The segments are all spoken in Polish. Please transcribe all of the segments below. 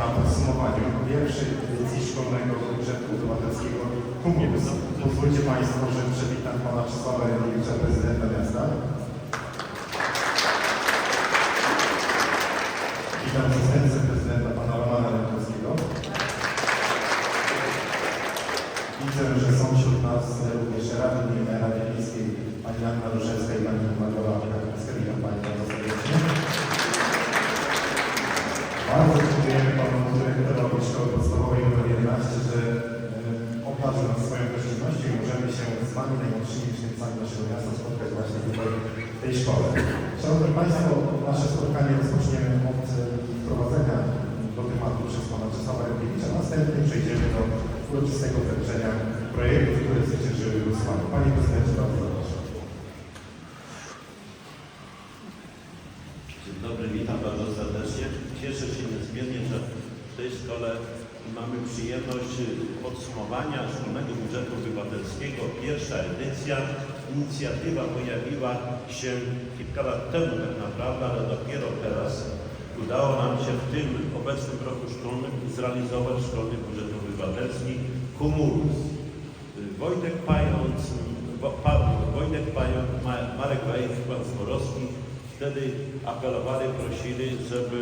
na podsumowaniu pierwszej edycji Szkolnego Budżetu Obywatelskiego. Pozwólcie Państwo, że przywitam Pana Czesława Janowicza, Prezydenta Miasta. Witam zastępcę Prezydenta Pana Romana Rękowskiego. Widzę, że są wśród nas również Rady Gminy Rady Miejskiej Pani Anna Różewska i Pani Magdalena Kamińska. Witam Pani bardzo serdecznie. Bardzo dziękujemy Panu Dyrektorowi Szkoły Podstawowej nr 11, że e, obdarzył nas swoją gościnnością możemy się z Wami, najmłodszymi mieszkańcami naszego miasta spotkać właśnie tutaj w tej szkole. Szanowni Państwo, nasze spotkanie rozpoczniemy od e, wprowadzenia do tematu przez Pana Czesława Jankiewicza. Następnie przejdziemy do uroczystego wręczenia projektów, które zwyciężyły głosowanie. Panie Prezydencie, bardzo zapraszam. Dzień dobry, witam bardzo serdecznie. Cieszę się niezmiernie, że w tej szkole mamy przyjemność podsumowania Szkolnego Budżetu Obywatelskiego. Pierwsza edycja. Inicjatywa pojawiła się kilka lat temu tak naprawdę, ale dopiero teraz udało nam się w tym obecnym roku szkolnym zrealizować Szkolny Budżet Obywatelski Kumulus. Wojtek Pając, Wo- Pa- Wojtek Pająk, Ma- Marek Wajek, pan Zborowski wtedy apelowali, prosili, żeby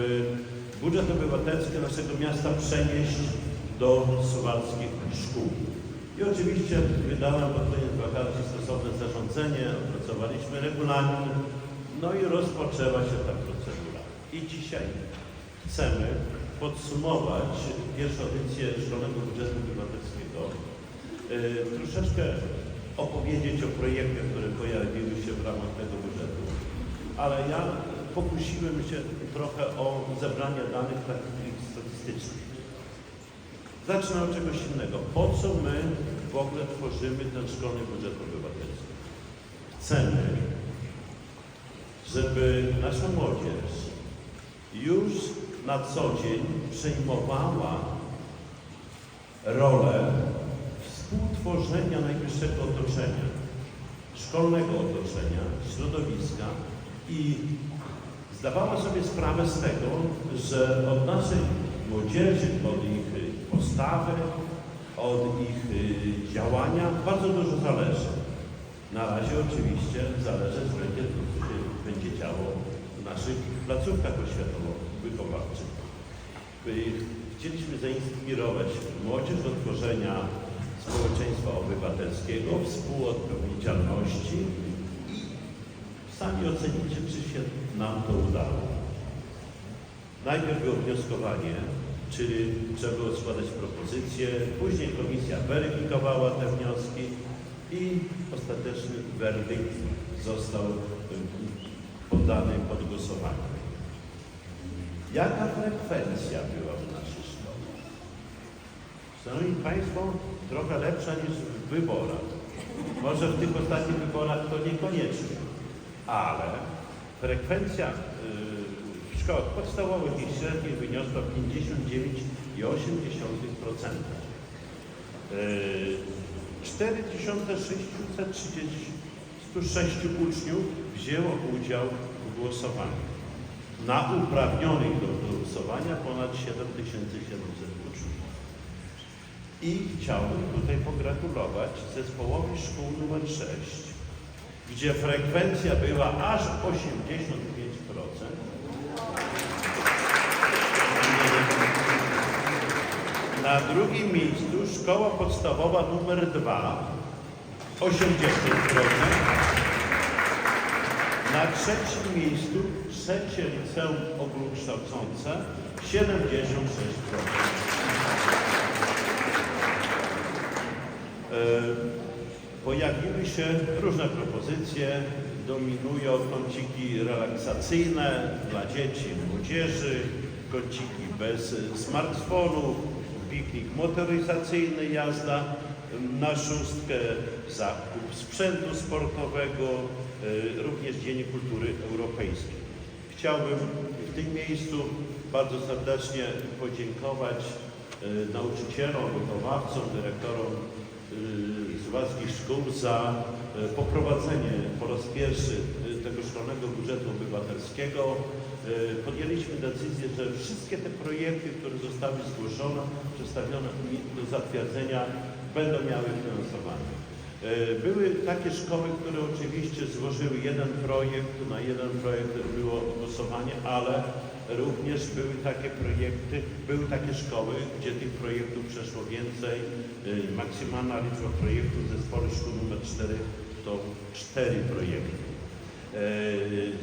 budżet obywatelski naszego miasta przenieść do suwalskich szkół. I oczywiście wydano pod koniec wakacji stosowne zarządzenie, opracowaliśmy regulamin, no i rozpoczęła się ta procedura. I dzisiaj chcemy podsumować pierwszą edycję Szkolnego Budżetu Obywatelskiego y, troszeczkę opowiedzieć o projektach, które pojawiły się w ramach tego budżetu. Ale ja pokusiłem się trochę o zebranie danych takich statystycznych. Zacznę od czegoś innego. Po co my w ogóle tworzymy ten szkolny budżet obywatelski? Chcemy, żeby nasza młodzież już na co dzień przejmowała rolę współtworzenia najwyższego otoczenia, szkolnego otoczenia, środowiska i zdawała sobie sprawę z tego, że od naszej młodzieży, od ich postawy, od ich y, działania bardzo dużo zależy. Na razie oczywiście zależy będzie co się będzie działo w naszych placówkach oświatowo-wychowawczych. Y, Chcieliśmy zainspirować młodzież do tworzenia społeczeństwa obywatelskiego, współodpowiedzialności. Sami ocenicie, czy się nam to udało. Najpierw było wnioskowanie, czyli trzeba było składać propozycje, później komisja weryfikowała te wnioski i ostateczny werdykt został poddany pod głosowanie. Jaka frekwencja była w naszej szkole? Szanowni Państwo, trochę lepsza niż w wyborach. Może w tych ostatnich wyborach to niekoniecznie, ale frekwencja y, w szkołach podstawowych i średnich wyniosła 59,8%. Y, 4636 uczniów wzięło udział w głosowaniu. Na uprawnionych do głosowania ponad 7700 uczniów. I chciałbym tutaj pogratulować zespołowi szkół numer 6, gdzie frekwencja była aż 85%. Na drugim miejscu szkoła podstawowa numer 2, 80%. Na trzecim miejscu trzecie liceum ogólnokształcące 76%. E, Pojawiły się różne propozycje, dominują kąciki relaksacyjne dla dzieci młodzieży, kąciki bez smartfonów, piknik motoryzacyjny, jazda na szóstkę, zakup sprzętu sportowego, e, również Dzień Kultury Europejskiej. Chciałbym w tym miejscu bardzo serdecznie podziękować e, nauczycielom, wychowawcom, dyrektorom z Wadzkich Szkół za e, poprowadzenie po raz pierwszy e, tego szkolnego budżetu obywatelskiego. podjęliśmy decyzję, że wszystkie te projekty, które zostały zgłoszone, przedstawione do zatwierdzenia, będą miały finansowanie. Były takie szkoły, które oczywiście złożyły jeden projekt, na jeden projekt było głosowanie, ale również były takie projekty, były takie szkoły, gdzie tych projektów przeszło więcej. E, Maksymalna liczba projektów w zespole szkół nr 4 to cztery projekty. E,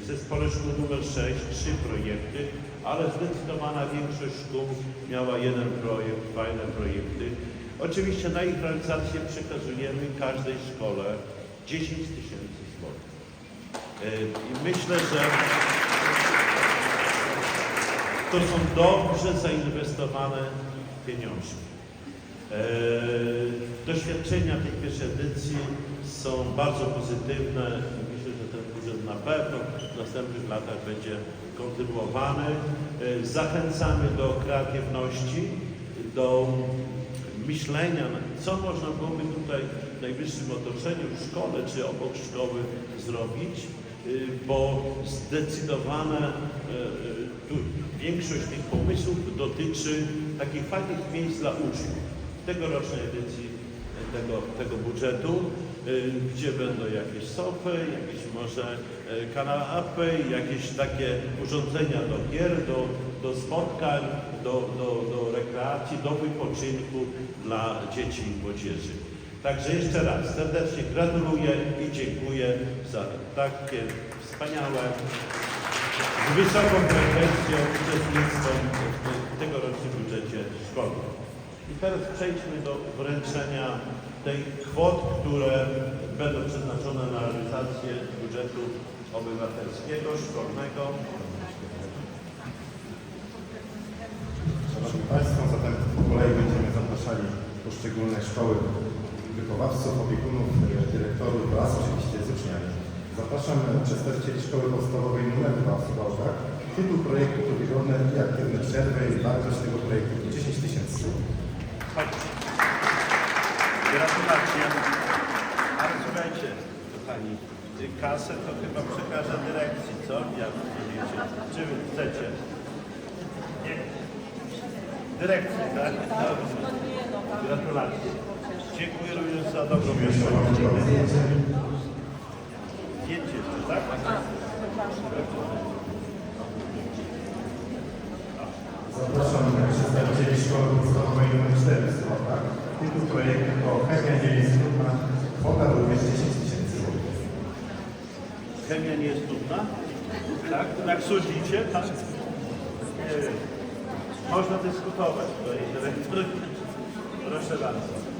W zespole szkół nr 6 trzy projekty, ale zdecydowana większość szkół miała jeden projekt, fajne projekty. Oczywiście na ich realizację przekazujemy każdej szkole 10 tysięcy złotych. I myślę, że to są dobrze zainwestowane pieniążki. E, Doświadczenia tej pierwszej edycji są bardzo pozytywne. Myślę, że ten budżet na pewno w następnych latach będzie kontynuowany. E, Zachęcamy do kreatywności, do myślenia, co można byłoby tutaj w najbliższym otoczeniu, w szkole czy obok szkoły zrobić, bo zdecydowane y, y, tu większość tych pomysłów dotyczy takich fajnych miejsc dla uczniów. W tegorocznej edycji tego, tego budżetu, y, gdzie będą jakieś sofy, jakieś może y, kanapy, jakieś takie urządzenia do gier, do, do spotkań, do, do, do rekreacji, do wypoczynku dla dzieci i młodzieży. Także jeszcze raz serdecznie gratuluję i dziękuję za takie wspaniałe, z wysoką frekwencją uczestnictwo w tegorocznym budżecie szkolnym. I teraz przejdźmy do wręczenia tej kwot, które będą przeznaczone na realizację budżetu obywatelskiego, szkolnego. Szanowni Państwo, zatem po kolei będziemy zapraszali poszczególne szkoły wychowawców, opiekunów, e, dyrektorów wraz oczywiście z uczniami. Zapraszam e, przedstawicieli Szkoły Podstawowej nr 2 w Suwałkach. Tytuł projektu to wygodne i aktywne przerwy i wartość tego projektu to 10 tysięcy. Gratulacje. Ale słuchajcie, kochani, y, kasę to chyba przekażę dyrekcji, co? Jak wiecie? Czy wy chcecie? Nie. Dyrekcji, tak? Dobrze. Gratulacje. Dziękuję również za dobrą tylko zdjęcie. Jeszcze, tak? Zapraszam przedstawicieli Szkoły Podstawowej nr 4 w Suwałkach. Tytuł projektu to chemia dzielnictwa. Kwota również 10 tysięcy złotych. Chemia nie jest trudna? Tak? Tak sądzicie? Tak? Nie wiem. Można dyskutować, panie dyrektor. Proszę bardzo.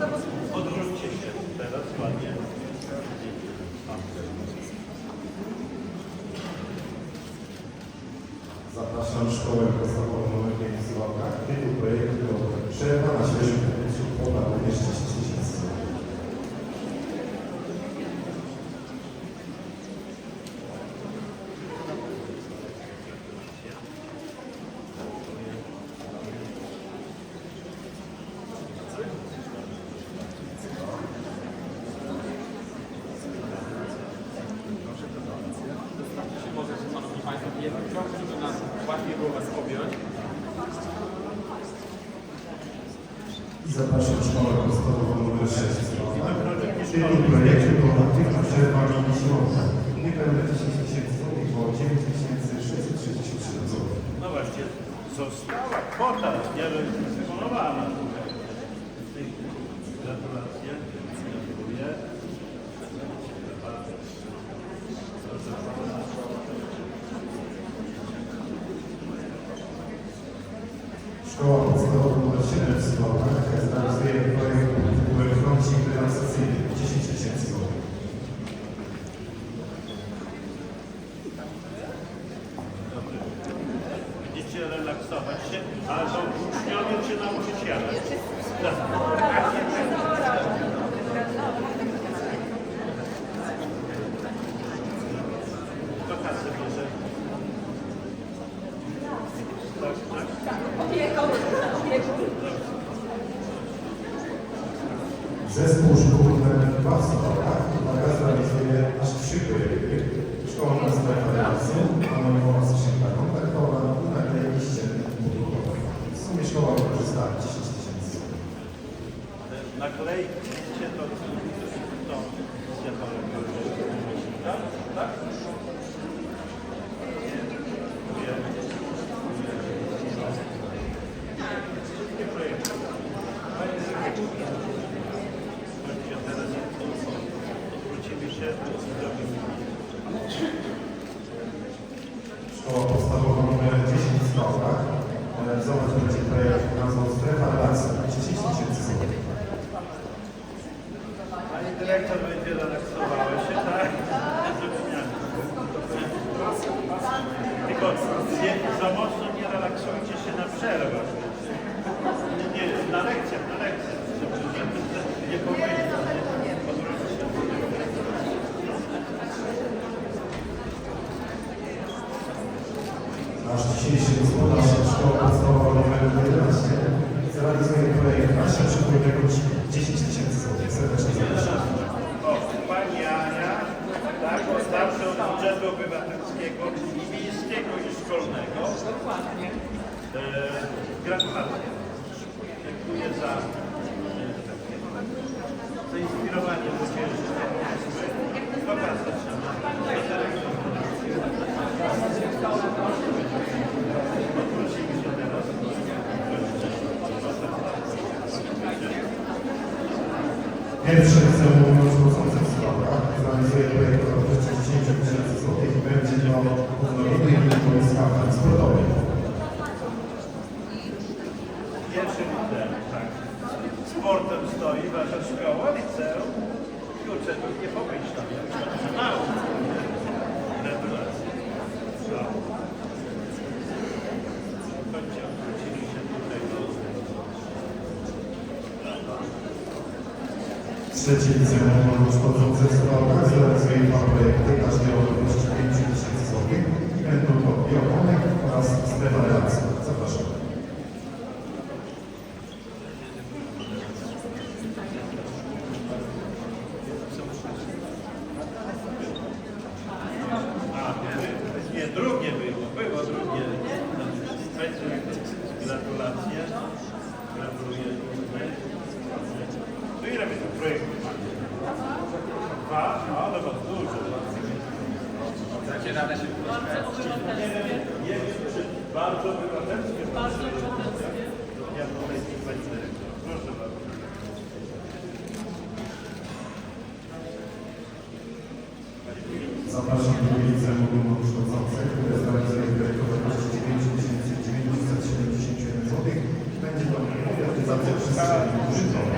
Odwróćcie się teraz ładnie. Zapraszam Szkołę Podstawową nr 5 w Suwałkach. Tytuł projektu to Przerwa na świeżym powietrzu. Kwota również 10 tysięcy złotych. Czy może, Szanowni Państwo, jeden krok, żeby nas łatwiej było Was objąć. I zapraszam Szkołę Podstawową nr 6 w projektu to Aktywna przerwa i siłownia. Niepewne 10 tysięcy złotych, bo 9 667 złotych. No właśnie, została kwota niedysponowana. Gratulacje. Dziękuję. Szkoła Podstawowa nr 7 Szkoła Miejska Federacji, anonimowa skrzynka kontaktowa, numer tej liście budynkowej. W sumie szkoła korzysta 10 tysięcy. Naklejki. jak to będzie, się, tak? Tylko nie, za mocno nie relaksujcie się na przerwach. Nie, na lekcjach, na lekcjach. Nie powinno. Nasz dzisiejszy gospodarz Pierwsze chcę liceum Północno-Wschodzące w Skokach realizuje projekt od 10 Ще через czy Rada się Bardzo obywatelskie. Bardzo obywatelskie. Bardzo obywatelskie. Proszę bardzo. Zapraszam do ulicy Mogłomu Kształcących, które zrealizuje dyrektor kosztu 9971 zł. Będzie to organizacja przez użytkowe.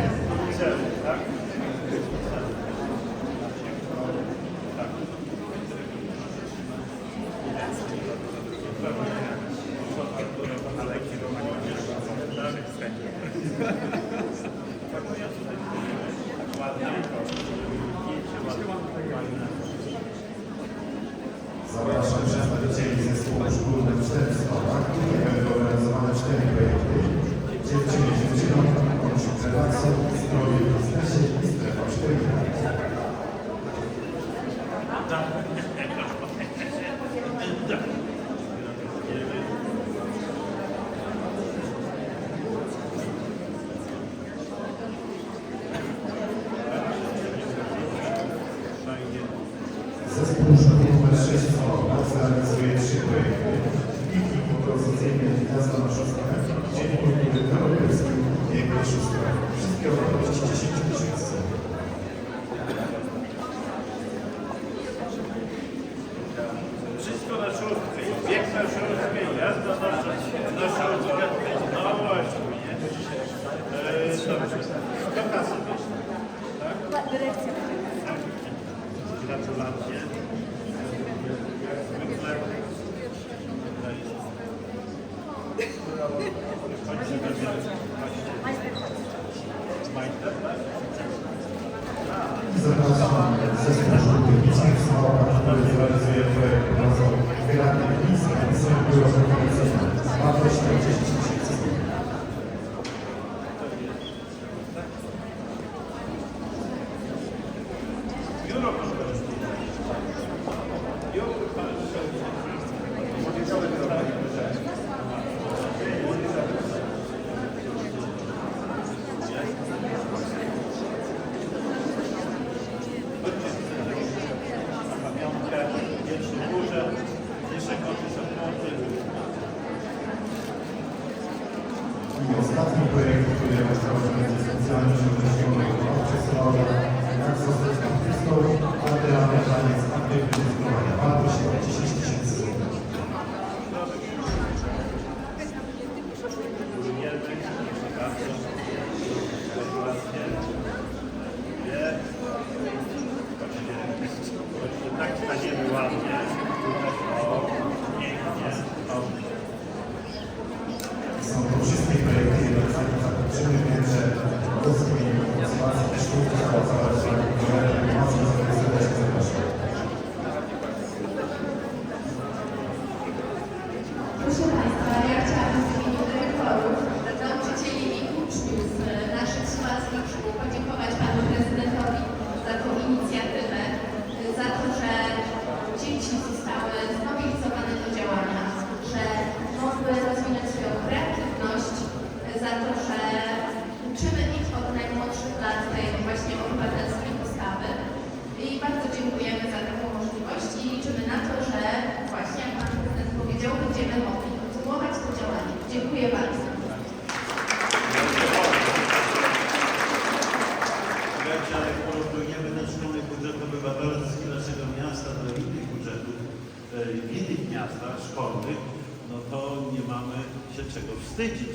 Zapraszam przedstawicieli zespołu szkólnych w czterech sprawach, tak? będą realizowane cztery projekty. Dziewczyny z dziewczyną, kończą relacje, zdrowie w biznesie i strefa 4. Gracias. Europe. Wstydzić.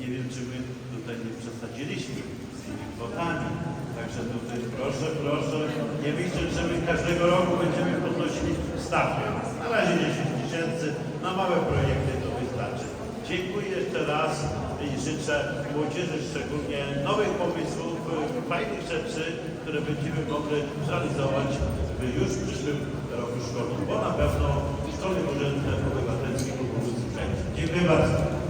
Nie wiem, czy my tutaj nie przesadziliśmy z tymi kwotami. Także tutaj proszę, proszę, nie myśleć, że my każdego roku będziemy podnosili stawkę. Na razie 10 tysięcy, na małe projekty to wystarczy. Dziękuję jeszcze raz i życzę młodzieży szczególnie nowych pomysłów, fajnych rzeczy, które będziemy mogli zrealizować w już przyszłym roku szkolnym, bo na pewno Szkolny Urząd Obywatelski będzie. Dziękuję bardzo.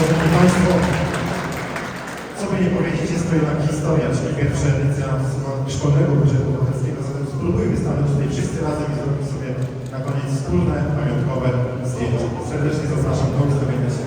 Szanowni Państwo, co by nie powiedzieć, jest to jednak historia, czyli pierwsza edycja szkolnego budżetu obywatelskiego. Zatem spróbujmy stanąć tutaj wszyscy razem i zrobić sobie na koniec wspólne, pamiątkowe zdjęcie. Serdecznie zapraszam do ustawienia się.